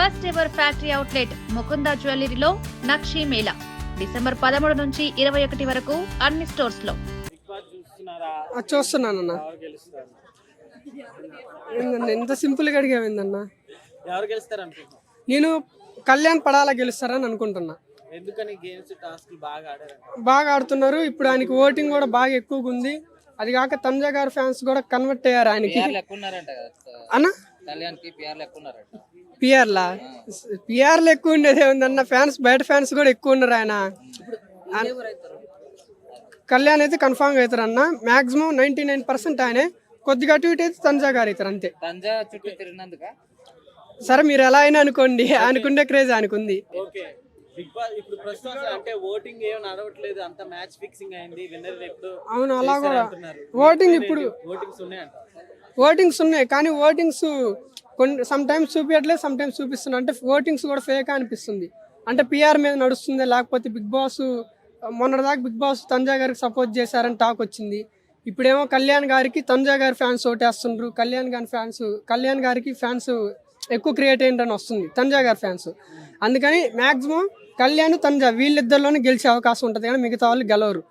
First ever factory outlet Mukunda జ్యువెలరీలో నక్షి Mela. December పదమూడు నుంచి ఇరవై ఒకటి వరకు అన్ని స్టోర్స్లో చూస్తున్నానన్న. ఎవరు గెలుస్తారు ఏందన్న ఎంత సింపుల్గా అడిగావిందన్న ఎవరు గెలుస్తారు అనుకుంటున్నాం నేను కళ్యాణ్ పడాలా గెలుస్తారని అనుకుంటున్నా. ఎందుకని గేమ్స్ టాస్క్లు బాగా ఆడారంట బాగా ఆడుతున్నారు. ఇప్పుడు ఆయనకి ఓటింగ్ కూడా బాగా ఎక్కువగా ఉంది. అది కాక తంజా గారి ఫ్యాన్స్ కూడా కన్వర్ట్ అయ్యారు ఆయనకి. అన్న? కళ్యాణ్కి పిఆర్లు ఎక్కువ ఉన్నారంట. పిఆర్లా? పిఆర్లు ఎక్కువ ఉండేది ఏముందన్న ఫ్యాన్స్ బయట ఫ్యాన్స్ కూడా ఎక్కువ ఉన్నారు ఆయన. కళ్యాణ్ అయితే కన్ఫామ్ అవుతారు అన్న మాక్సిమం నైన్టీ నైన్ పర్సెంట్ ఆయనే. కొద్దిగా అటు ఇటు అయితే తంజా గారు అవుతారు అంతే. తంజా చుట్టూ తిరిగినందుక? సరే మీరు ఎలా అయినా అనుకోండి. ఆయనకుండే క్రేజ్ ఆయనకుంది. ఓకే. బిగ్ బాస్ ఇప్పుడు ప్రస్తుతం అసలు అంటే ఓటింగ్ ఏం నడవట్లేదు. అంత మ్యాచ్ ఫిక్సింగ్ అయింది. విన్నర్ ఎప్పుడు అవును అలా కూడా. ఓటింగ్ ఇప్పుడు ఓటింగ్స్ ఉన్నాయి. కానీ ఓటింగ్స్ కొన్ని సమ్ టైమ్స్ చూపించట్లేదు సమ్ టైమ్స్ చూపిస్తున్నా. అంటే ఓటింగ్స్ కూడా ఫేక్ అనిపిస్తుంది. అంటే పిఆర్ మీద నడుస్తుంది లేకపోతే బిగ్ బాస్ మొన్నటిదాకా బిగ్ బాస్ తంజా గారికి సపోర్ట్ చేశారని టాక్ వచ్చింది. ఇప్పుడేమో కళ్యాణ్ గారికి తంజా గారి ఫ్యాన్స్ ఓటేస్తుండ్రు. కళ్యాణ్ గారి ఫ్యాన్స్ కళ్యాణ్ గారికి ఫ్యాన్స్ ఎక్కువ క్రియేట్ అయ్యిందని వస్తుంది తంజా గారి ఫ్యాన్స్ అందుకని మ్యాక్సిమం కళ్యాణ్ తంజా వీళ్ళిద్దరిలోనే గెలిచే అవకాశం ఉంటుంది. కానీ మిగతా వాళ్ళు గెలవరు.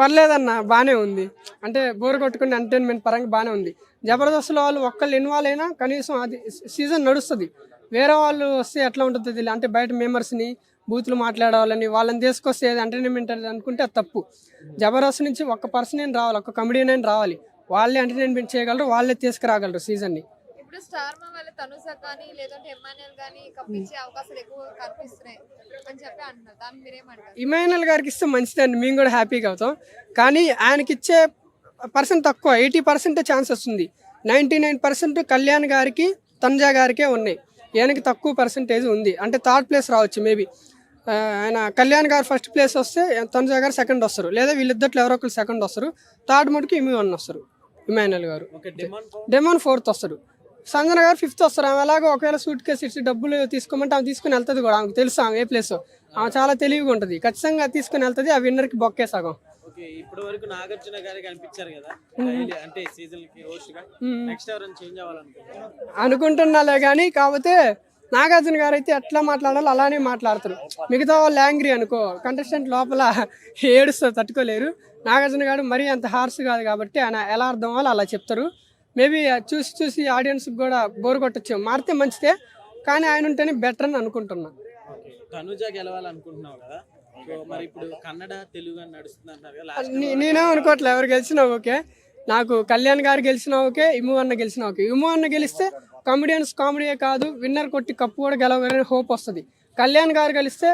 పర్లేదన్న బాగానే ఉంది. అంటే బోర్ కొట్టుకుని ఎంటర్టైన్మెంట్ పరంగా బాగానే ఉంది. జబర్దస్త్లో వాళ్ళు ఒక్కళ్ళు ఇన్వాల్వ్ అయినా కనీసం అది సీజన్ నడుస్తుంది. వేరే వాళ్ళు వస్తే ఎట్లా ఉంటుందో తెలియదు. అంటే బయట మెంబర్స్ని బూతులు మాట్లాడవాలని వాళ్ళని తీసుకొస్తే ఏది ఎంటర్టైన్మెంట్ అనుకుంటే అది తప్పు. జబర్దస్త్ నుంచి ఒక్క పర్సన్ అయినా రావాలి ఒక్క కమెడీ అయినా రావాలి. వాళ్ళే ఎంటర్టైన్మెంట్ చేయగలరు వాళ్ళే తీసుకురాగలరు సీజన్ని స్టార్ మా వల్ల తనుజ కానీ లేదంటే ఎమ్మాన్యుల్ కానీ కప్పించే అవకాశాలు ఎక్కువ కనిపిస్తున్నాయి అని చెప్పి అంటున్నారు. దాన్ని మీరేమంటారు? ఇమానుయల్ గారికి ఇస్తే మంచిదండి. మేము కూడా హ్యాపీగా అవుతాం. కానీ ఆయనకి ఇచ్చే పర్సెంట్ తక్కువ ఎయిటీ పర్సెంటే ఛాన్స్ వస్తుంది. నైంటీ నైన్ పర్సెంట్ కళ్యాణ్ గారికి తంజా గారికే ఉన్నాయి. ఈయనకి తక్కువ పర్సెంటేజ్ ఉంది. అంటే థర్డ్ ప్లేస్ రావచ్చు మేబీ. ఆయన కళ్యాణ్ గారు ఫస్ట్ ప్లేస్ వస్తే తంజా గారు సెకండ్ వస్తారు. లేదా వీళ్ళిద్దట్లో ఎవరో ఒకరు సెకండ్ వస్తారు. థర్డ్ మటుకు ఇమి వన్ వస్తారు. ఇమానుయల్ గారు. ఓకే డిమాండ్ డెమోన్ ఫోర్త్ వస్తాడు. సంజన గారు ఫిఫ్త్ వస్తారు. ఆమె ఎలాగో ఒకవేళ సూట్ కేసు ఇచ్చి డబ్బులు తీసుకోమంటే ఆమె తీసుకుని వెళ్తుంది కూడా. ఆమెకు తెలుసు ఆమె ఏ ప్లేస్ ఆమె చాలా తెలివిగా ఉంటుంది. ఖచ్చితంగా తీసుకుని వెళ్తుంది. ఆ విన్నర్కి బొక్కే సగం. ఇప్పటి వరకు నాగార్జున గారు కనిపించారు కదా? అంటే సీజన్కి హోస్ట్గా. నెక్స్ట్ ఎవరైనా చేంజ్ అవ్వాలనుకుంటున్నారు? అనుకుంటున్నాలే కానీ కాకపోతే నాగార్జున గారు అయితే ఎట్లా మాట్లాడాలో అలానే మాట్లాడతారు. మిగతా వాళ్ళు యాంగ్రీ అనుకో కంటెస్టెంట్ లోపల ఏడుస్తారు తట్టుకోలేరు. నాగార్జున గారు మరీ అంత హార్స్ కాదు కాబట్టి ఆయన ఎలా అర్థం అలా చెప్తారు. మేబీ చూసి చూసి ఆడియన్స్కి కూడా బోర్ కొట్టచ్చు. మారితే మంచిదే కానీ ఆయన ఉంటేనే బెటర్ అని అనుకుంటున్నా. తనుజ గెలవాలనుకుంటున్నావు కదా? సో మరి ఇప్పుడు కన్నడ తెలుగు అని నడుస్తుంది అంటారు కదా లాస్ట్ నే- నేనేం అనుకోవట్లే ఎవరు గెలిచినా ఓకే. నాకు కళ్యాణ్ గారు గెలిచినా ఓకే ఇము అన్న గెలిచినా ఓకే. ఇము అన్న గెలిస్తే కామెడియన్స్ కామెడీయే కాదు విన్నర్ కొట్టి కప్పు కూడా గెలవగానే హోప్ వస్తుంది. కళ్యాణ్ గారు గెలిస్తే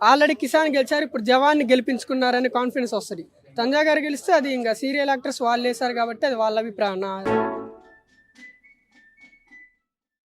ఆల్రెడీ కిసాన్ గెలిచారు ఇప్పుడు జవాన్ని గెలిపించుకున్నారని కాన్ఫిడెన్స్ వస్తుంది. తంజా గారు గెలిస్తే అది ఇంకా సీరియల్ యాక్టర్స్ వాళ్ళు వేశారు కాబట్టి అది వాళ్ళ అభిప్రాయం